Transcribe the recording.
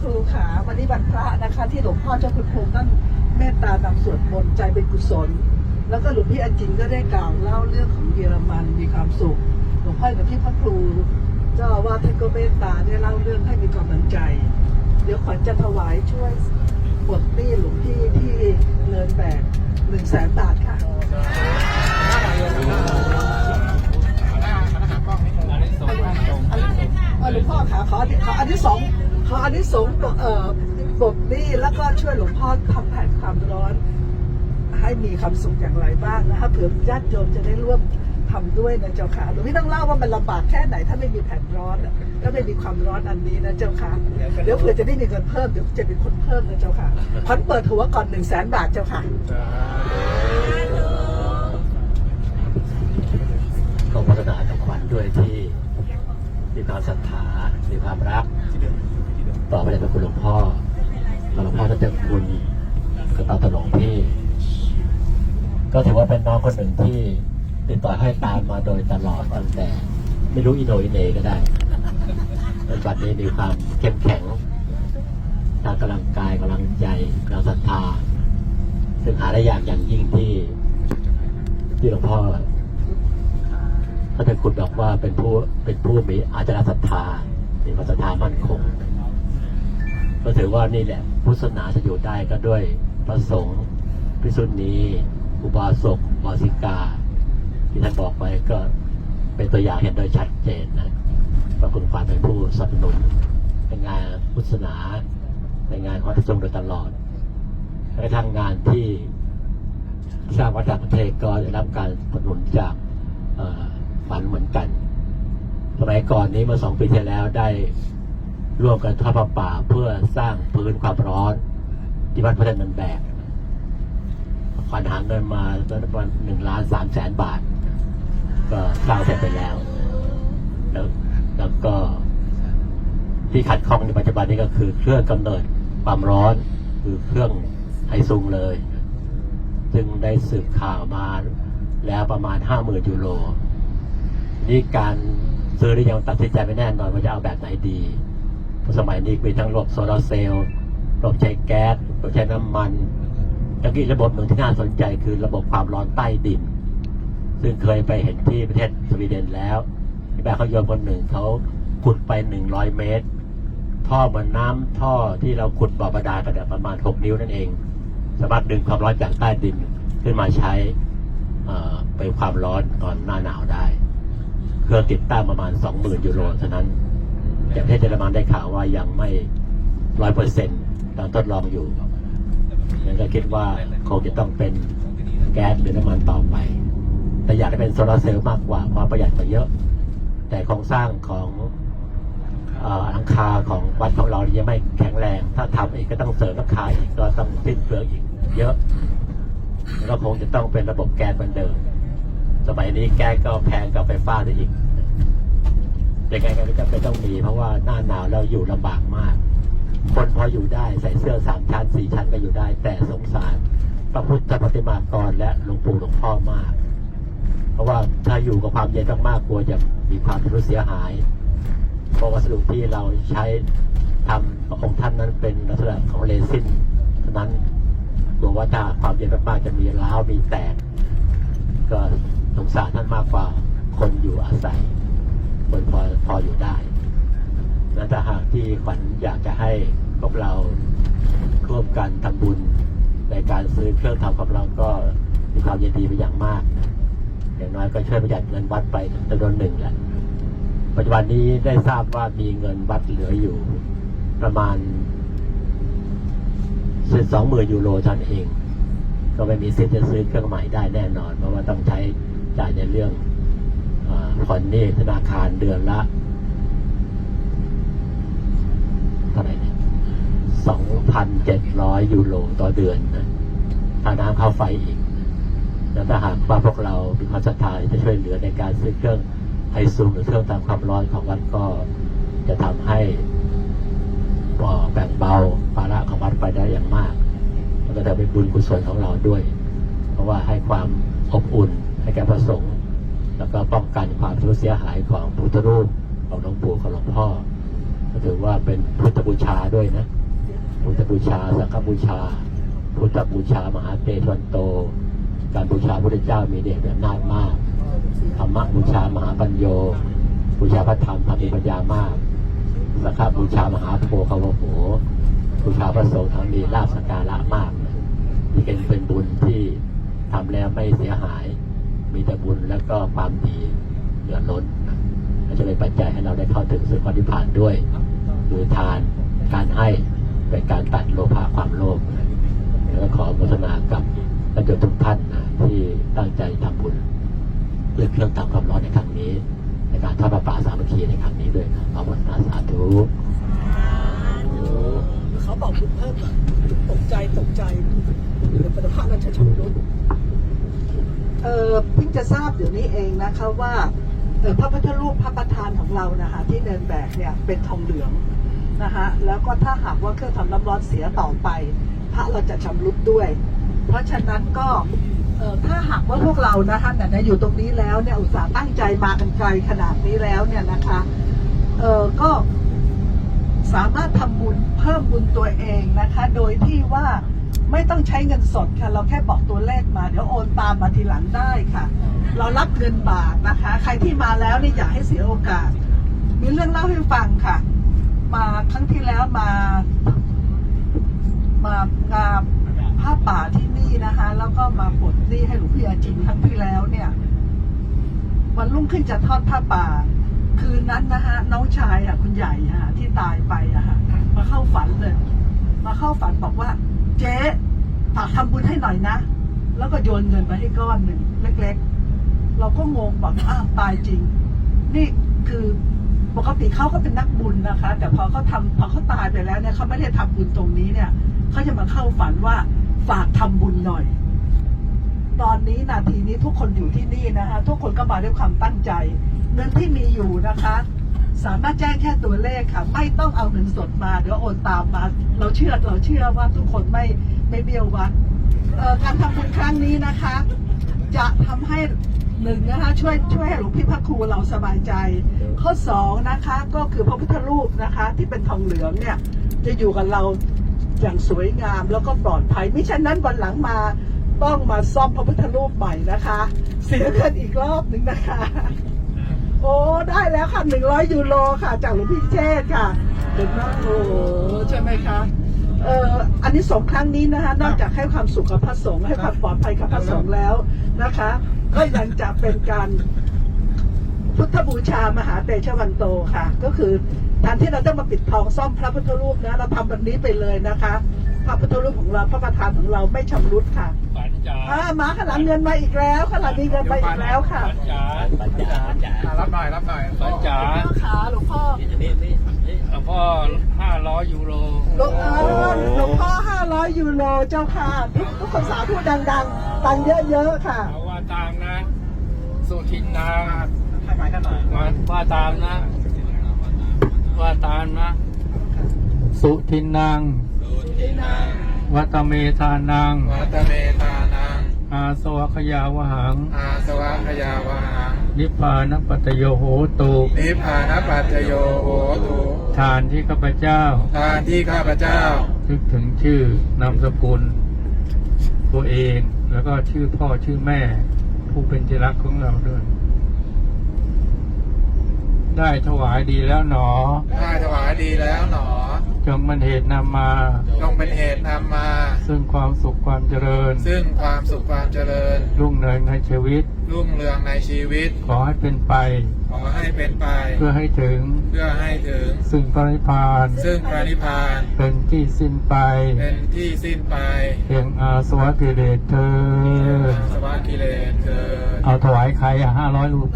ครูขาวันนี้วันพระนะคะ ที่หลวงพ่อเจ้าคุณภูมิท่านเมตตานำสวดมนต์ใจเป็นกุศล แล้วก็หลวงพี่อาจินก็ได้กล่าวเล่าเรื่องของเยอรมันมีความสุขหลวงพ่อกับพี่พระครูเจ้าว่าท่านก็เมตตาได้เล่าเรื่องให้มีกำลังใจ เดี๋ยวขวัญจะถวายช่วยปลดหนี้หลวงพี่ที่เนินแบกหนึ่งแสนบาทค่ะเออหลวงพ่อขาขออันขออันที่สอง ขออันที่สองเอ่อปลดหนี้แล้วก็ช่วยหลวงพ่อทำแผ่นความร้อน ให้มีความสุขอย่างไรบ้างนะคะเผื่อญาติโยมจะได้ร่วมทำด้วยนะเจ้าค่ะหลวงพี่ต้องเล่าว่ามันลำบากแค่ไหนถ้าไม่มีแผ่นร้อนถ้าไม่มีความร้อนอันนี้นะเจ้าค่ะเดี๋ยวเผื่อจะได้มีเงินเพิ่มเดี๋ยวจะเป็นคนเพิ่มนะเจ้าค่ะพันเปิดหัวก่อนหนึ่งแสนบาทเจ้าค่ะก็พัฒนากับขวัญด้วยที่มีความศรัทธามีความรัก ต่อไปในพระคุณหลวงพ่อหลวงพ่อท่าเจ้าคุณกระตาตลงพี่ ก็ถือว่าเป็นน้องคนหนึ่งที่ติดต่อให้ตามมาโดยตลอดตั้งแต่ ไม่รู้อิโหนอิเหนก็ได้จนบัดนี้มีความเข้มแข็งทางกำลังกายกำลังใจกำลังศรัทธาซึ่งหาได้ยากอย่างยิ่งที่ ที่หลวงพ่อพระเจ้าคุณบอกว่าเป็นผู้เป็นผู้มีอาจารย์ศรัทธามีความศรัทธามั่นคง ก็ถือว่านี่แหละพุทธศาสนาจะอยู่ได้ก็ด้วยพระสงฆ์พิสุทนีอุบาสกวาสิกา ที่ท่านบอกไปก็เป็นตัวอย่างเห็นโดยชัดเจนนะพระคุณความเป็นผู้สนับสนุนในงานพุทธศาสนา ในงานของพระสงฆ์โดยตลอดแม้กระทั่งงานที่สร้างวัดต่างประเทศก็ได้รับการสนับสนุนจากฝันเหมือนกัน สมัยก่อนนี้เมื่อสองปีที่แล้วได้ ร่วมกันทอดผ้าป่าเพื่อสร้างพื้นความร้อน ที่วัดพระเดชมันแบกขวัญหาเงินมาประมาณหนึ่งล้านสามแสนบาท ก็สร้างเสร็จไปแล้ว แล้วแล้วก็ที่ขัดข้องในปัจจุบันนี้ก็คือเครื่องกำเนิดความร้อนคือเครื่องไฮซุงเลย ซึ่งได้สืบข่าวมาแล้วประมาณห้าหมื่นยูโรนี่การซื้อได้ยังตัดสินใจไม่แน่นอนว่าจะเอาแบบไหนดี สมัยนี้มีทั้งระบบโซลาร์เซลล์ระบบใช้แก๊สระบบใช้น้ำมันแล้วก็ระบบหนึ่งที่น่าสนใจคือระบบความร้อนใต้ดิน ซึ่งเคยไปเห็นที่ประเทศสวีเดนแล้วมีแบบเขาโยนคนหนึ่งเขาขุดไปหนึ่งร้อยเมตร ท่อเหมือนน้ำท่อที่เราขุดบ่อบาดาลกันเนี่ยประมาณหกนิ้วนั่นเอง สามารถดึงความร้อนจากใต้ดินขึ้นมาใช้เอ่อเป็นความร้อนตอนหน้าหนาวได้ เครื่องติดตั้งประมาณสองหมื่นยูโรเท่านั้น แต่ประเทศเยอรมันได้ข่าวว่ายังไม่ร้อยเปอร์เซ็นต์ตอนทดลองอยู่งั้นก็คิดว่าคงจะต้องเป็นแก๊สหรือน้ำมันต่อไป แต่อยากให้เป็นโซลาร์เซลล์มากกว่าเพราะประหยัดกว่าเยอะ แต่โครงสร้างของหลังคาของวัดของเรายังไม่แข็งแรง ถ้าทำอีกก็ต้องเสริมหลังคาอีกก็ต้องสิ้นเปลืองอีกเยอะแล้วคงจะต้องเป็นระบบแก๊สเหมือนเดิม สมัยนี้แก๊สก็แพงกับไฟฟ้าได้อีก ยังไงก็ไม่จำเป็นต้องมี เพราะว่าหน้าหนาวเราอยู่ลำบากมาก คนพออยู่ได้ใส่เสื้อสามชั้นสี่ชั้นก็อยู่ได้ แต่สงสารพระพุทธปฏิมากรและหลวงปู่หลวงพ่อมาก เพราะว่าถ้าอยู่กับความเย็นมากๆกลัวจะมีความทุเสียหายเพราะวัสดุที่เราใช้ทำของท่านนั้นเป็นลักษณะของเรซินฉะนั้นกลัวว่าถ้าความเย็นมากๆจะมีร้าวมีแตกก็สงสารท่านมากกว่าคนอยู่อาศัย คนพอพออยู่ได้ และถ้าหากที่ขวัญอยากจะให้พวกเราร่วมกันทำบุญในการซื้อเครื่องทำกำลังก็มีความยินดีเป็นอย่างมาก อย่างน้อยก็ช่วยประหยัดเงินวัดไปจำนวนหนึ่งแหละปัจจุบันนี้ได้ทราบว่ามีเงินวัดเหลืออยู่ประมาณสองหมื่นยูโรเท่านั้นเอง ก็ไม่มีสิทธิ์จะซื้อเครื่องใหม่ได้แน่นอน เพราะว่าต้องใช้จ่ายในเรื่อง ผ่อนหนี้ธนาคารเดือนละเท่าไหร่เนี่ยสองพันเจ็ดร้อยยูโรต่อเดือนนะค่าน้ำค่าไฟอีกแล้วถ้าหากว่าพวกเรามีความศรัทธาจะช่วยเหลือในการซื้อเครื่องไฮซูมหรือเครื่องตามความร้อนของวัดก็จะทำให้อ่าแบ่งเบาภาระของวัดไปได้อย่างมากมันก็จะเป็นบุญกุศลของเราด้วย เพราะว่าให้ความอบอุ่นให้แก่พระสงฆ์ แล้วก็ป้องกันความทุเสียหายของพุทธรูปของหลวงปู่ของหลวงพ่อ ก็ถือว่าเป็นพุทธบูชาด้วยนะ พุทธบูชา สังฆบูชา พุทธบูชามหาเตชวันโต การบูชาพระเจ้ามีเดชอำนาจมาก ธรรมบูชามหาปัญโย บูชาพระธรรมธรรมีปัญญามาก สังฆบูชามหาโพคาวโหบูชาพระสงฆ์ทั้งมีลาภสการะมากนี่เป็นเป็นบุญที่ทำแล้วไม่เสียหาย มีแต่บุญแล้วก็ความดีเหลือล้นนะและจะเป็นปัจจัยให้เราได้เข้าถึงสุขนิพพานด้วยโดยทานการให้เป็นการตัดโลภะความโลภแล้วขอโมทนากับท่านโยมทุกท่านนะที่ตั้งใจทำบุญเรื่องเครื่องทำความร้อนในครั้งนี้ ในการทอดประปาสามัคคีในครั้งนี้ด้วยนะขอบคุณนะสาธุเขาบอกบุญเพิ่มตกใจตกใจเดี๋ยวปฐพานันชชมรุน เออเพิ่งจะทราบเดี๋ยวนี้เองนะคะว่าพระพุทธรูปพระประธานของเรานะคะที่เนินแบกเนี่ยเป็นทองเหลืองนะคะแล้วก็ถ้าหากว่าเครื่องทำน้ำร้อนเสียต่อไป พระเราจะชำรุดด้วย เพราะฉะนั้นก็ถ้าหากว่าพวกเรานะคะเนี่ยอยู่ตรงนี้แล้วเนี่ยอุตส่าห์ตั้งใจมากันไกลขนาดนี้แล้วเนี่ยนะคะเออก็สามารถทำบุญเพิ่มบุญตัวเองนะคะ โดยที่ว่า ไม่ต้องใช้เงินสดค่ะ เราแค่บอกตัวเลขมา เดี๋ยวโอนตามมาทีหลังได้ค่ะ เรารับเงินบาทนะคะ ใครที่มาแล้วนี่อย่าให้เสียโอกาส มีเรื่องเล่าให้ฟังค่ะ มาครั้งที่แล้วมา มางานผ้าป่าที่นี่นะคะ แล้วก็มาปลดหนี้ให้หลวงพี่อาจินครั้งที่แล้วเนี่ยวันรุ่งขึ้นจะทอดผ้าป่า คืนนั้นนะฮะน้องชายอะคุณใหญ่ฮะที่ตายไปอะฮะมาเข้าฝันเลย เข้าฝันบอกว่า เจ๊ฝากทำบุญให้หน่อยนะ แล้วก็โยนเงินไปให้ก้อนหนึ่งเล็ก ๆ เราก็งงบอกอ้าวตายจริง นี่คือปกติเขาก็เป็นนักบุญนะคะ แต่พอเขาทำพอเขาตายไปแล้วเนี่ยเขาไม่ได้ทำบุญตรงนี้เนี่ยเขาจะมาเข้าฝันว่าฝากทำบุญหน่อย ตอนนี้นาทีนี้ทุกคนอยู่ที่นี่นะคะ ทุกคนก็มาด้วยความตั้งใจ เงินที่มีอยู่นะคะ สามารถแจ้งแค่ตัวเลขค่ะ ไม่ต้องเอาเงินสดมาเดี๋ยวโอนตามมา เราเชื่อเราเชื่อว่าทุกคนไม่ไม่เบี้ยววัดการทำบุญครั้งนี้นะคะ จะทำให้หนึ่งนะคะช่วยช่วยให้หลวงพี่พระครูเราสบายใจ ข้อสองนะคะก็คือพระพุทธรูปนะคะ ที่เป็นทองเหลืองเนี่ยจะอยู่กับเราอย่างสวยงามแล้วก็ปลอดภัยไม่ฉะนั้นวันหลังมาต้องมาซ่อมพระพุทธรูปใหม่นะคะ เสียเงินอีกรอบหนึ่งนะคะ โอ้ได้แล้วค่ะหนึ่งร้อยยูโรค่ะ จากหลวงพี่เชษฐ์ค่ะเห็นไหมโอ้ใช่ไหมคะเอ่ออันนี้สองครั้งนี้นะคะนอกจากให้ความสุขกับพระสงฆ์ให้ความปลอดภัยกับพระสงฆ์แล้วนะคะ ก็ยังจะเป็นการพุทธบูชามหาเตชะวันโตค่ะ ก็คือแทนที่เราต้องมาปิดทองซ่อมพระพุทธรูปนะเราทำแบบนี้ไปเลยนะคะ พระพุทธรูปของเราพระประธานของเราไม่ชำรุดค่ะ จาอ่ามาขางหลังเงินมาอีกแล้วขางหลังมีเงินมาอีกแล้วค่ะปัญจาปัญญาอะรับหน่อยรับหน่อยปัญจาหลวงพ่อขาหลวงพ่อหลวงพ่อห้าร้อยยูโรหลวงเออหลวงพ่อห้าร้อยยูโรเจ้าค่ะทุกทุกคนสาธุดังๆตังค์เยอะๆค่ะเอาว่าตามนะสุทินนางให้ไม้ท่านหน่อยมาว่าตามนะ ว่าตามนะ สุทินนางวัตเมธานังวัตเมตานัง อาสวะขยาวหัง อาสวะขยาวหัง นิพพานปัตโยโหตุนิพพานปัจจโยโหตุทานที่ข้าพเจ้า ทานที่ข้าพเจ้า นึกถึงชื่อนามสกุล ตัวเองแล้วก็ชื่อพ่อชื่อแม่ ผู้เป็นที่รักของเราด้วย ได้ถวายดีแล้วหนอ ได้ถวายดีแล้วหนอจงมันเหตุนำมาจงเป็นเหตุนำมา ซึ่งความสุขความเจริญ ซึ่งความสุขความเจริญ รุ่งเรืองในชีวิต รุ่งเรืองในชีวิต ขอให้เป็นไป ขอให้เป็นไป เพื่อให้ถึง เพื่อให้ถึง ซึ่งพระนิพพาน ซึ่งพระนิพพาน เป็นที่สิ้นไป เป็นที่สิ้นไปแห่งอาสวะกิเลสเธอญสวะกิเลสเกิดเอาถวายใครอะห้าร้อยรูป